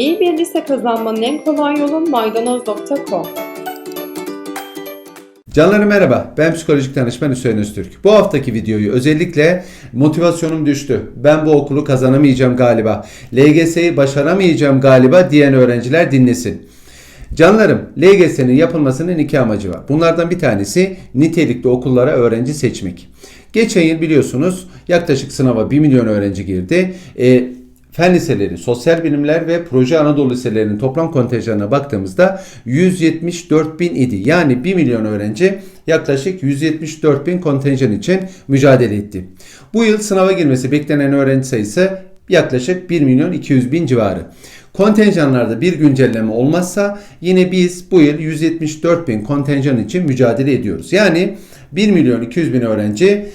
İyi bir lise kazanmanın en kolay yolu maydanoz.com. Canlarım merhaba. Ben psikolojik danışman Hüseyin Öztürk. Bu haftaki videoyu özellikle motivasyonum düştü. Ben bu okulu kazanamayacağım galiba. LGS'yi başaramayacağım galiba diyen öğrenciler dinlesin. Canlarım, LGS'nin yapılmasının iki amacı var. Bunlardan bir tanesi nitelikli okullara öğrenci seçmek. Geçen yıl biliyorsunuz yaklaşık sınava 1 milyon öğrenci girdi. E, Fen liseleri, sosyal bilimler ve proje Anadolu liselerinin toplam kontenjanına baktığımızda 174 bin idi. Yani 1 milyon öğrenci yaklaşık 174 bin kontenjan için mücadele etti. Bu yıl sınava girmesi beklenen öğrenci sayısı yaklaşık 1 milyon 200 bin civarı. Kontenjanlarda bir güncelleme olmazsa yine biz bu yıl 174 bin kontenjan için mücadele ediyoruz. Yani 1 milyon 200 bin öğrenci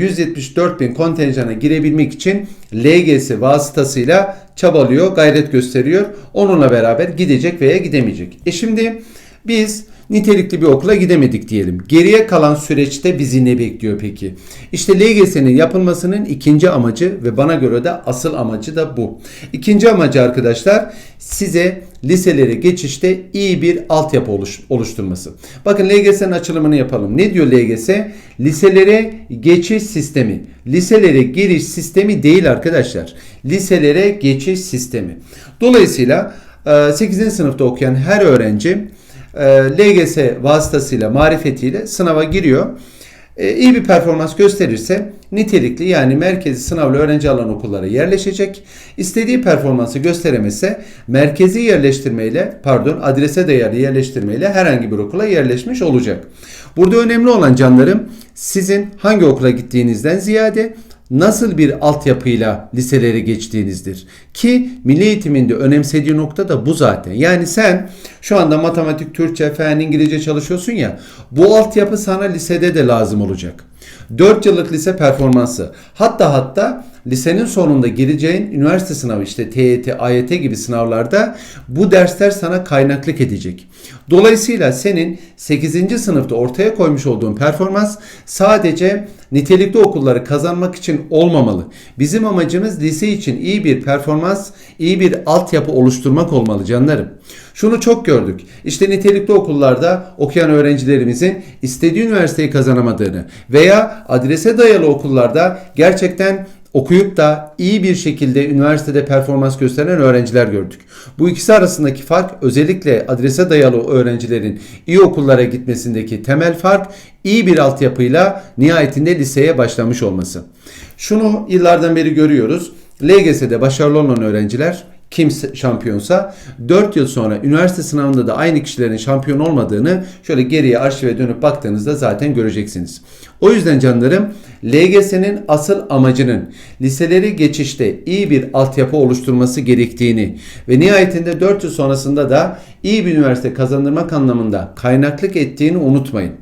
174 bin kontenjana girebilmek için LGS vasıtasıyla çabalıyor, gayret gösteriyor. Onunla beraber gidecek veya gidemeyecek. E şimdi biz nitelikli bir okula gidemedik diyelim. Geriye kalan süreçte bizi ne bekliyor peki? İşte LGS'nin yapılmasının ikinci amacı ve bana göre de asıl amacı da bu. İkinci amacı arkadaşlar size liselere geçişte iyi bir altyapı oluş, oluşturması. Bakın LGS'nin açılımını yapalım. Ne diyor LGS? Liselere geçiş sistemi. Liselere giriş sistemi değil arkadaşlar. Liselere geçiş sistemi. Dolayısıyla 8. sınıfta okuyan her öğrenci e, LGS vasıtasıyla, marifetiyle sınava giriyor. E, iyi bir performans gösterirse nitelikli yani merkezi sınavlı öğrenci alan okullara yerleşecek. İstediği performansı gösteremezse merkezi yerleştirmeyle pardon adrese değerli yerleştirmeyle herhangi bir okula yerleşmiş olacak. Burada önemli olan canlarım sizin hangi okula gittiğinizden ziyade nasıl bir altyapıyla liselere geçtiğinizdir. Ki milli eğitiminde önemsediği nokta da bu zaten. Yani sen şu anda matematik, Türkçe, fen, İngilizce çalışıyorsun ya bu altyapı sana lisede de lazım olacak. 4 yıllık lise performansı. Hatta hatta lisenin sonunda gireceğin üniversite sınavı işte TYT, AYT gibi sınavlarda bu dersler sana kaynaklık edecek. Dolayısıyla senin 8. sınıfta ortaya koymuş olduğun performans sadece nitelikli okulları kazanmak için olmamalı. Bizim amacımız lise için iyi bir performans, iyi bir altyapı oluşturmak olmalı canlarım. Şunu çok gördük. İşte nitelikli okullarda okuyan öğrencilerimizin istediği üniversiteyi kazanamadığını veya adrese dayalı okullarda gerçekten okuyup da iyi bir şekilde üniversitede performans gösteren öğrenciler gördük. Bu ikisi arasındaki fark özellikle adrese dayalı öğrencilerin iyi okullara gitmesindeki temel fark iyi bir altyapıyla nihayetinde liseye başlamış olması. Şunu yıllardan beri görüyoruz. LGS'de başarılı olan öğrenciler kim şampiyonsa 4 yıl sonra üniversite sınavında da aynı kişilerin şampiyon olmadığını şöyle geriye arşive dönüp baktığınızda zaten göreceksiniz. O yüzden canlarım LGS'nin asıl amacının liseleri geçişte iyi bir altyapı oluşturması gerektiğini ve nihayetinde 4 yıl sonrasında da iyi bir üniversite kazandırmak anlamında kaynaklık ettiğini unutmayın.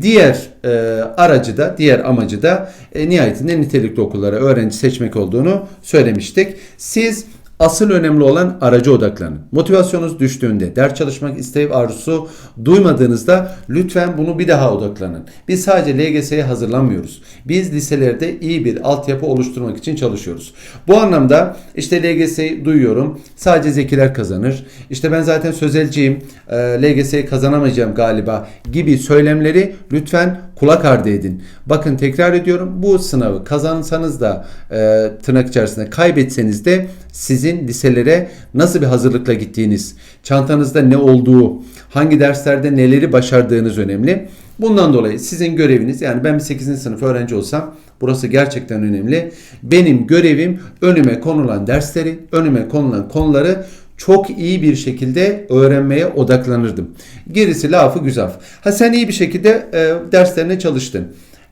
Diğer e, aracı da, diğer amacı da e, nihayetinde nitelikli okullara öğrenci seçmek olduğunu söylemiştik. Siz Asıl önemli olan araca odaklanın. Motivasyonunuz düştüğünde, ders çalışmak isteği arzusu duymadığınızda lütfen bunu bir daha odaklanın. Biz sadece LGS'ye hazırlanmıyoruz. Biz liselerde iyi bir altyapı oluşturmak için çalışıyoruz. Bu anlamda işte LGS'yi duyuyorum. Sadece zekiler kazanır. İşte ben zaten sözelciyim. E, LGS'yi kazanamayacağım galiba gibi söylemleri lütfen kulak ardı edin. Bakın tekrar ediyorum bu sınavı kazansanız da e, tırnak içerisinde kaybetseniz de sizin liselere nasıl bir hazırlıkla gittiğiniz, çantanızda ne olduğu, hangi derslerde neleri başardığınız önemli. Bundan dolayı sizin göreviniz yani ben bir 8. sınıf öğrenci olsam burası gerçekten önemli. Benim görevim önüme konulan dersleri, önüme konulan konuları çok iyi bir şekilde öğrenmeye odaklanırdım. Gerisi lafı güzel. Ha sen iyi bir şekilde e, derslerine çalıştın.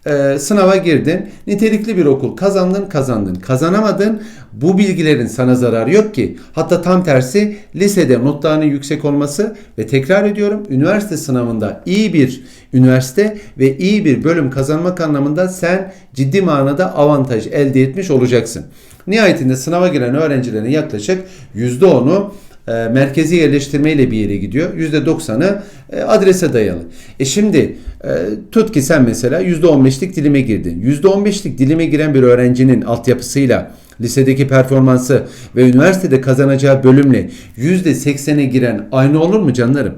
E, sınava girdin. Nitelikli bir okul kazandın kazandın. Kazanamadın. Bu bilgilerin sana zararı yok ki. Hatta tam tersi lisede notlarının yüksek olması ve tekrar ediyorum üniversite sınavında iyi bir üniversite ve iyi bir bölüm kazanmak anlamında sen ciddi manada avantaj elde etmiş olacaksın. Nihayetinde sınava giren öğrencilerin yaklaşık %10'u e, merkezi yerleştirme ile bir yere gidiyor. %90'ı e, adrese dayalı. E şimdi e, tut ki sen mesela %15'lik dilime girdin. %15'lik dilime giren bir öğrencinin altyapısıyla lisedeki performansı ve üniversitede kazanacağı bölümle %80'e giren aynı olur mu canlarım?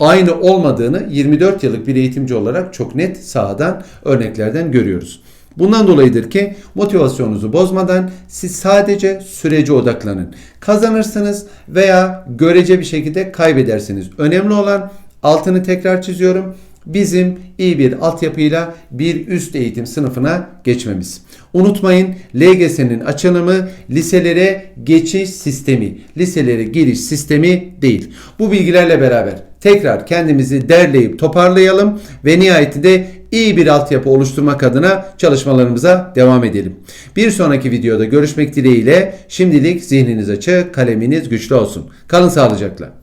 Aynı olmadığını 24 yıllık bir eğitimci olarak çok net sahadan örneklerden görüyoruz. Bundan dolayıdır ki motivasyonunuzu bozmadan siz sadece sürece odaklanın. Kazanırsınız veya görece bir şekilde kaybedersiniz. Önemli olan altını tekrar çiziyorum. Bizim iyi bir altyapıyla bir üst eğitim sınıfına geçmemiz. Unutmayın LGS'nin açılımı liselere geçiş sistemi, liselere giriş sistemi değil. Bu bilgilerle beraber tekrar kendimizi derleyip toparlayalım ve nihayetinde iyi bir altyapı oluşturmak adına çalışmalarımıza devam edelim. Bir sonraki videoda görüşmek dileğiyle şimdilik zihniniz açık, kaleminiz güçlü olsun. Kalın sağlıcakla.